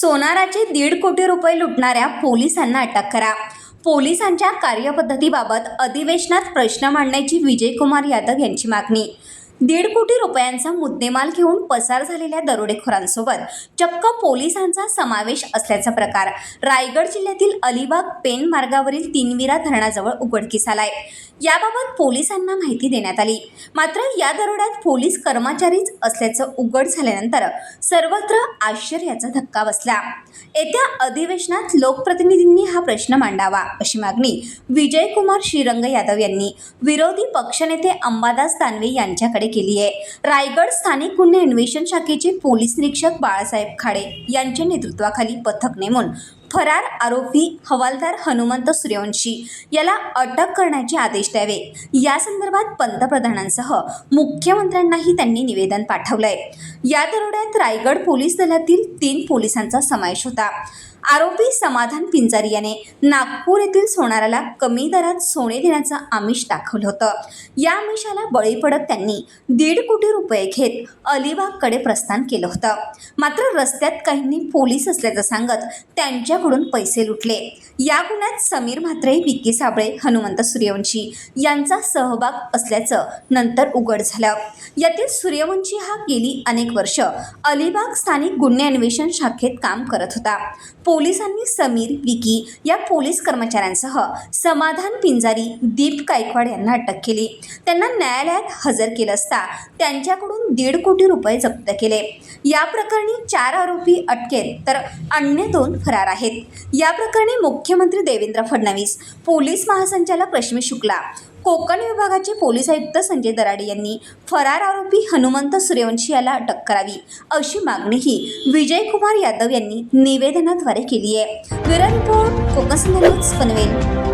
सोनाराचे दीड कोटी रुपये लुटणाऱ्या पोलिसांना अटक करा. पोलिसांच्या कार्यपद्धतीबाबत अधिवेशनात प्रश्न मांडण्याची विजयकुमार यादव यांची मागणी. दीड कोटी रुपयांचा मुद्देमाल घेऊन पसार झालेल्या दरोडेखोरांसोबत चक्क पोलिसांचा समावेश असल्याचा प्रकार. रायगड जिल्ह्यातील अलिबाग पेन मार्गावरील तीनविरा धरणाजवळ उघडकीस आलाय. याबाबत पोलिसांना माहिती देण्यात आली. मात्र या दरोड्यात पोलीस कर्मचारीच असल्याचं उघड झाल्यानंतर सर्वत्र आश्चर्याचा धक्का बसला. येत्या अधिवेशनात लोकप्रतिनिधींनी हा प्रश्न मांडावा अशी मागणी विजयकुमार श्रीरंग यादव यांनी. विरोधी पक्षनेते अंबादास दानवे यांच्याकडे केली आहे. रायगड स्थानिक गुन्हे अन्वेषण शाखेचे पोलीस निरीक्षक बाळासाहेब खाडे यांच्या नेतृत्वाखाली पथक नेमून फरार आरोपी हवालदार हनुमंत सूर्यवंशी याला अटक करण्याचे आदेश द्यावे. या संदर्भात पंतप्रधानांसह मुख्यमंत्र्यांनाही त्यांनी निवेदन पाठवलंय. या दरोड्यात रायगड पोलीस दलातील तीन पोलिसांचा समावेश होता. आरोपी समाधान पिंजारी याने नागपूर येथील सोनाराला कमी दरात सोने देण्याचं आमिष दाखवलं होतं. या आमिषाला बळी पडत त्यांनी दीड कोटी रुपये घेत अलिबागकडे प्रस्थान केलं होतं. मात्र रस्त्यात काहींनी पोलीस असल्याचं सांगत त्यांच्याकडून पैसे लुटले. या गुन्ह्यात समीर म्हात्रे विक्की साबळे हनुमंत सूर्यवंशी यांचा सहभाग असल्याचं नंतर उघड झालं. यातील सूर्यवंशी हा गेली अनेक वर्ष अलिबाग स्थानिक गुन्हे अन्वेषण शाखेत काम करत होता. पोलिसांनी समीर विकी या पोलीस कर्मचाऱ्यांसह समाधान पिंजारी दीप गायकवाड यांना अटक केली. त्यांना न्यायालयात हजर केलं असता त्यांच्याकडून दीड कोटी रुपये जप्त केले. या प्रकरणी चार आरोपी अटकेत तर अन्य दोन फरार आहेत. या प्रकरणी मुख्यमंत्री देवेंद्र फडणवीस पोलीस महासंचालक रश्मी शुक्ला कोकण विभागाचे पोलीस आयुक्त संजय दराडे यांनी फरार आरोपी हनुमंत सूर्यवंशी याला अटक करावी अशी मागणीही विजयकुमार यादव यांनी निवेदनाद्वारे केली आहे. Bureau report Konkan news Panvel.